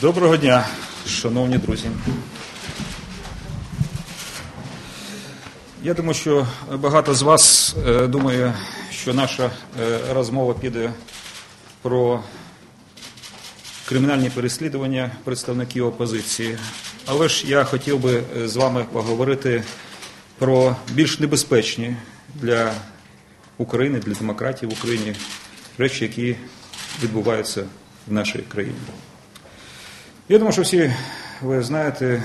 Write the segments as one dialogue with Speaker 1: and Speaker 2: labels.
Speaker 1: Доброго дня, шановні друзі. Я думаю, що багато з вас е, думає, що наша е, розмова піде про кримінальні переслідування представників опозиції. Але ж я хотів би е, з вами поговорити про більш небезпечні для України, для демократії в Україні речі, які відбуваються в нашій країні. Я думаю, що всі ви знаєте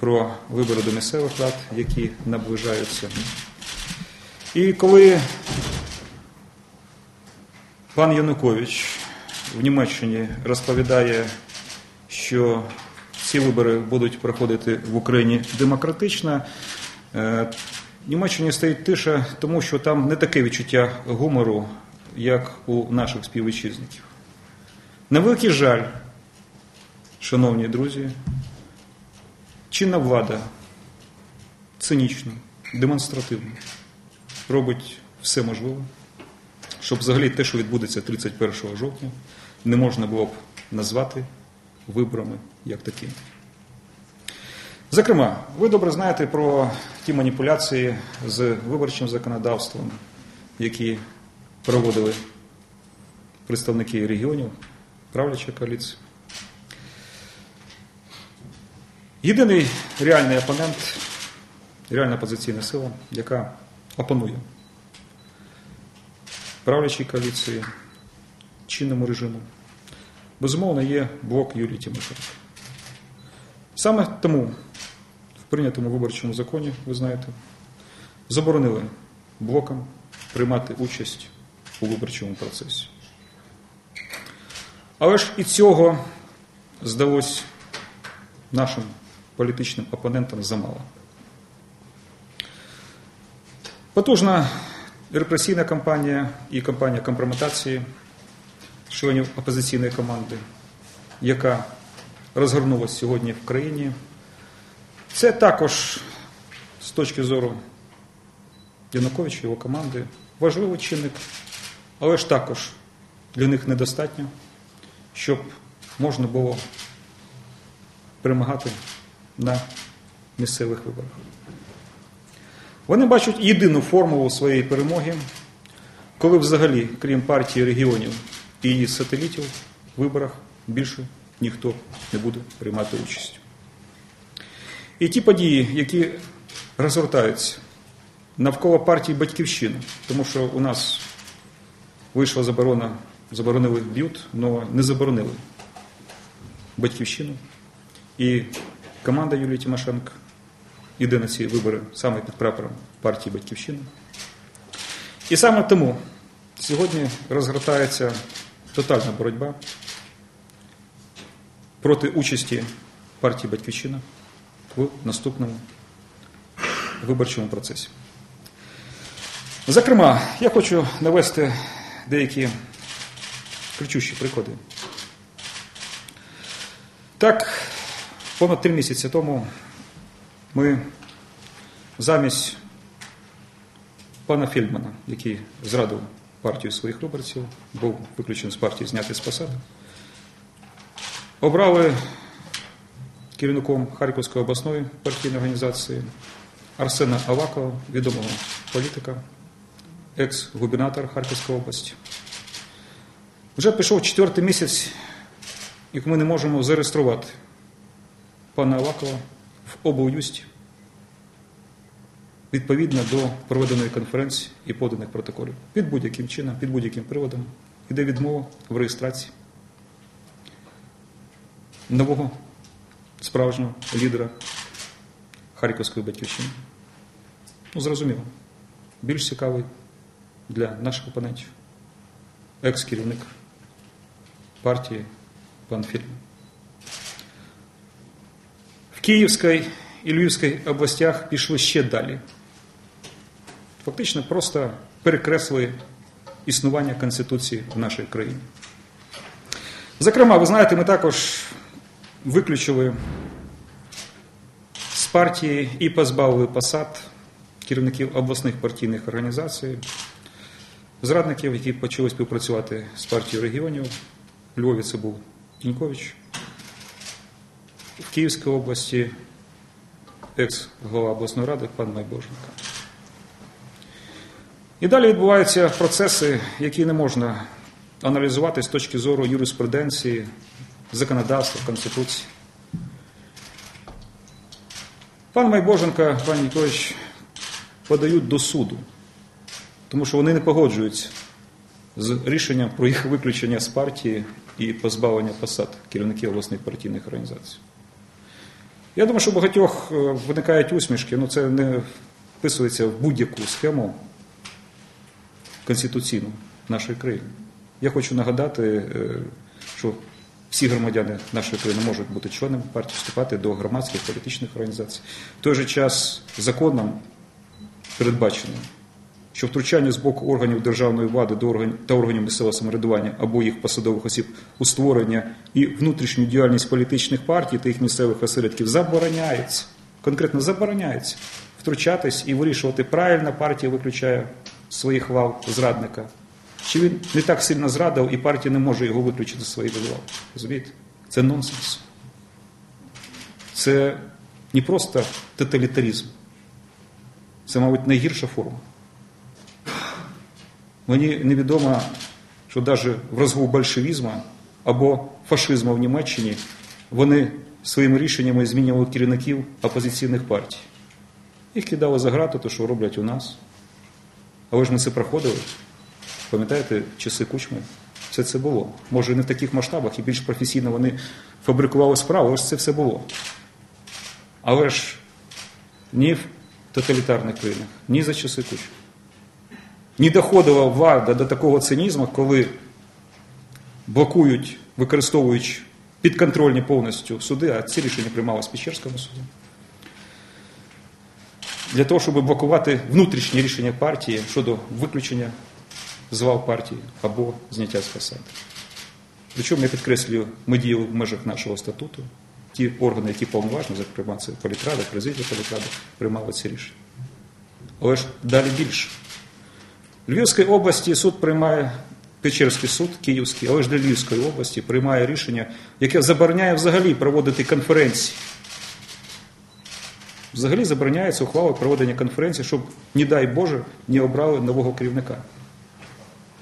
Speaker 1: про вибори до місцевих рад, які наближаються. І коли пан Янукович в Німеччині розповідає, що ці вибори будуть проходити в Україні демократично, е, в Німеччині стоїть тиша, тому що там не таке відчуття гумору, як у наших співвітчизників. На великий жаль, шановні друзі, чинна влада цинічно, демонстративно робить все можливе, щоб взагалі те, що відбудеться 31 жовтня, не можна було б назвати виборами як такими. Зокрема, ви добре знаєте про ті маніпуляції з виборчим законодавством, які проводили представники регіонів, правляча коаліція. Єдиний реальний опонент, реальна опозиційна сила, яка опонує правлячій коаліції, чинному режиму, безумовно, є блок Юлії Тимошенко. Саме тому в прийнятому виборчому законі, ви знаєте, заборонили блокам приймати участь у виборчому процесі. Але ж і цього здалось нашим політичним опонентам замало. Потужна репресійна кампанія і кампанія компрометації членів опозиційної команди, яка розгорнулася сьогодні в країні, це також з точки зору Януковича його команди важливий чинник, але ж також для них недостатньо, щоб можна було перемагати на місцевих виборах. Вони бачать єдину формулу своєї перемоги, коли взагалі, крім партії регіонів і її сателітів, в виборах більше ніхто не буде приймати участь. І ті події, які розгортаються навколо партії Батьківщини, тому що у нас вийшла заборона, заборонили б'ют, але не заборонили Батьківщину. І команда Юлії Тимошенко йде на ці вибори саме під прапором партії Батьківщина. І саме тому сьогодні розгортається тотальна боротьба проти участі партії Батьківщина в наступному виборчому процесі. Зокрема, я хочу навести деякі кричущі приклади. Так, понад три місяці тому ми замість пана Фельдмана, який зрадив партію своїх виборців, був виключений з партії, знятий з посади, обрали керівником Харківської обласної партійної організації Арсена Авакова, відомого політика, екс-губернатора Харківської області. Вже пішов четвертий місяць, як ми не можемо зареєструвати пана Авакова в облюсті відповідно до проведеної конференції і поданих протоколів. Під будь-яким чином, під будь-яким приводом йде відмова в реєстрації нового справжнього лідера Харківської батьківщини. Ну, зрозуміло, більш цікавий для наших опонентів екс-керівник партії пан Фільм. В Київській і Львівській областях пішли ще далі. Фактично просто перекреслили існування Конституції в нашій країні. Зокрема, ви знаєте, ми також виключили з партії і позбавили посад керівників обласних партійних організацій, зрадників, які почали співпрацювати з партією регіонів. У Львові це був Тінькович. В Київській області екс-голова обласної ради пан Майбоженко. І далі відбуваються процеси, які не можна аналізувати з точки зору юриспруденції, законодавства, Конституції. Пан Майбоженко, пан Ніколаївич подають до суду, тому що вони не погоджуються з рішенням про їх виключення з партії і позбавлення посад керівників обласних партійних організацій. Я думаю, що у багатьох е, виникають усмішки, ну це не вписується в будь-яку схему конституційну нашої країни. Я хочу нагадати, е, що всі громадяни нашої країни можуть бути членами партії, вступати до громадських політичних організацій. В той же час законом передбачено, що втручання з боку органів державної влади та органів місцевого самоврядування або їх посадових осіб у створення і внутрішню діяльність політичних партій та їх місцевих осередків забороняється. Конкретно забороняється втручатись і вирішувати, правильно партія виключає своїх лав зрадника. Чи він не так сильно зрадив, і партія не може його виключити з своїх лав. Розумієте? Це нонсенс. Це не просто тоталітаризм. Це, мабуть, найгірша форма. Мені невідомо, що навіть в розгул большевізму або фашизму в Німеччині вони своїми рішеннями змінювали керівників опозиційних партій. Їх кидали за грати, то що роблять у нас. Але ж ми це проходили. Пам'ятаєте, часи кучми? Все це було. Може, не в таких масштабах і більш професійно вони фабрикували справу, але ж це все було. Але ж ні в тоталітарних країнах, ні за часи кучми. Не доходила влада до такого цинізму, коли блокують, використовуючи підконтрольні повністю суди, а ці рішення приймалися в Печерському суді. Для того, щоб блокувати внутрішні рішення партії щодо виключення з лав партії або зняття з посади. Причому я підкреслюю, ми діяли в межах нашого статуту. Ті органи, які повноважні, зокрема, це політрада, президія політрада, приймали ці рішення. Але ж далі більше. В Львівській області суд приймає, Печерський суд, Київський, але ж для Львівської області приймає рішення, яке забороняє взагалі проводити конференції. Взагалі забороняється ухвала проведення конференції, щоб, не дай Боже, не обрали нового керівника.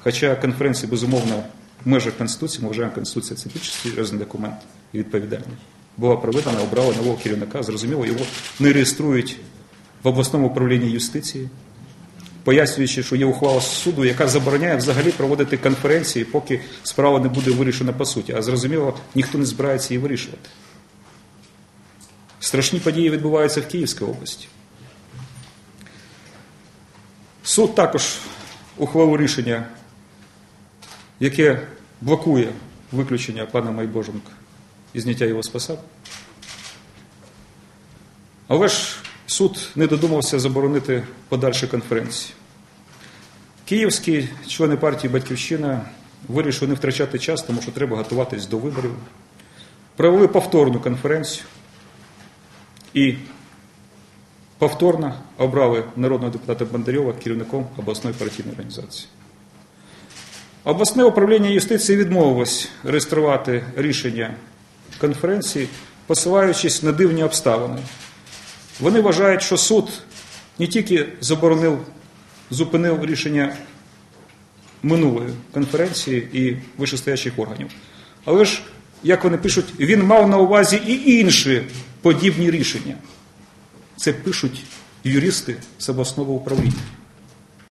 Speaker 1: Хоча конференція, безумовно, в межах Конституції, ми вважаємо, Конституція це більш серйозний документ і відповідальний. Була проведена, обрали нового керівника, зрозуміло, його не реєструють в обласному управлінні юстиції, пояснюючи, що є ухвала суду, яка забороняє взагалі проводити конференції, поки справа не буде вирішена по суті. А зрозуміло, ніхто не збирається її вирішувати. Страшні події відбуваються в Київській області. Суд також ухвалив рішення, яке блокує виключення пана Майбоженка і зняття його з посад. Але ж суд не додумався заборонити подальші конференції. Київські члени партії Батьківщина вирішили не втрачати час, тому що треба готуватись до виборів. Провели повторну конференцію і повторно обрали народного депутата Бондарьова керівником обласної партійної організації. Обласне управління юстиції відмовилось реєструвати рішення конференції, посилаючись на дивні обставини. Вони вважають, що суд не тільки заборонив, зупинив рішення минулої конференції і вищестоящих органів, але ж, як вони пишуть, він мав на увазі і інші подібні рішення. Це пишуть юристи з обласного управління.